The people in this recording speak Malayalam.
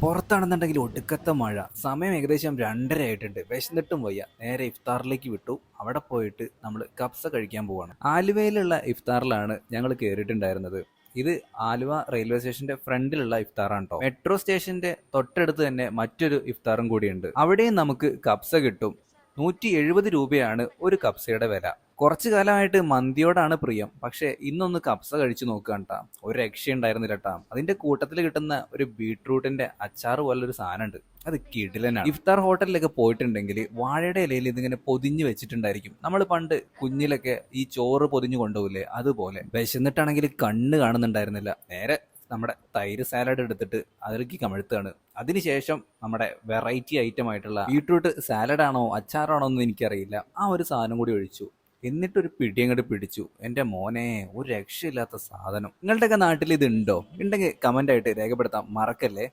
പുറത്താണെന്നുണ്ടെങ്കിൽ ഒടുക്കത്തെ മഴ. സമയം ഏകദേശം രണ്ടര ആയിട്ടുണ്ട്. വിശന്നിട്ടും വയ്യ. നേരെ ഇഫ്താറിലേക്ക് വിട്ടു. അവിടെ പോയിട്ട് നമ്മൾ കപ്സ കഴിക്കാൻ പോവാണ്. ആലുവയിലുള്ള ഇഫ്താറിലാണ് ഞങ്ങൾ കയറിയിട്ടുണ്ടായിരുന്നത് ഇത് ആലുവ റെയിൽവേ സ്റ്റേഷന്റെ ഫ്രണ്ടിലുള്ള ഇഫ്താറാണ് കേട്ടോ മെട്രോ സ്റ്റേഷന്റെ തൊട്ടടുത്ത് തന്നെ മറ്റൊരു ഇഫ്താറും കൂടിയുണ്ട്. അവിടെയും നമുക്ക് കപ്സ കിട്ടും. നൂറ്റി എഴുപത് രൂപയാണ് ഒരു കപ്സയുടെ വില. കുറച്ചു കാലമായിട്ട് മന്തിയോടാണ് പ്രിയം. പക്ഷേ ഇന്നൊന്ന് കപ്സ കഴിച്ചു നോക്കുകയാണ് ട്ടാ ഒരു രക്ഷയുണ്ടായിരുന്നില്ല കേട്ടാ അതിന്റെ കൂട്ടത്തിൽ കിട്ടുന്ന ഒരു ബീട്രൂട്ടിന്റെ അച്ചാർ പോലൊരു സാധനമുണ്ട്. അത് കിടിലനാണ്. ഇഫ്താർ ഹോട്ടലിലൊക്കെ പോയിട്ടുണ്ടെങ്കിൽ വാഴയുടെ ഇലയിൽ ഇതിങ്ങനെ പൊതിഞ്ഞു വെച്ചിട്ടുണ്ടായിരിക്കും. നമ്മൾ പണ്ട് കുഞ്ഞിലൊക്കെ ഈ ചോറ് പൊതിഞ്ഞു കൊണ്ടുപോകില്ലേ? അതുപോലെ. വിശന്നിട്ടാണെങ്കിൽ കണ്ണ് കാണുന്നുണ്ടായിരുന്നില്ല. നേരെ നമ്മുടെ തൈര് സാലഡ് എടുത്തിട്ട് അതിലേക്ക് കമഴ്ത്തുകയാണ്. അതിനുശേഷം നമ്മുടെ വെറൈറ്റി ഐറ്റം ആയിട്ടുള്ള ബീട്രൂട്ട് സാലഡാണോ അച്ചാറാണോ എന്ന് എനിക്കറിയില്ല. ആ ഒരു സാധനം കൂടി ഒഴിച്ചു. എന്നിട്ടൊരു പിടി അങ്ങോട്ട് പിടിച്ചു. എന്റെ മോനെ ഒരു രക്ഷയില്ലാത്ത സാധനം. നിങ്ങളുടെയൊക്കെ നാട്ടിൽ ഇതുണ്ടോ? ഉണ്ടോ ഉണ്ടെങ്കിൽ കമന്റ് ആയിട്ട് രേഖപ്പെടുത്താം മറക്കല്ലേ?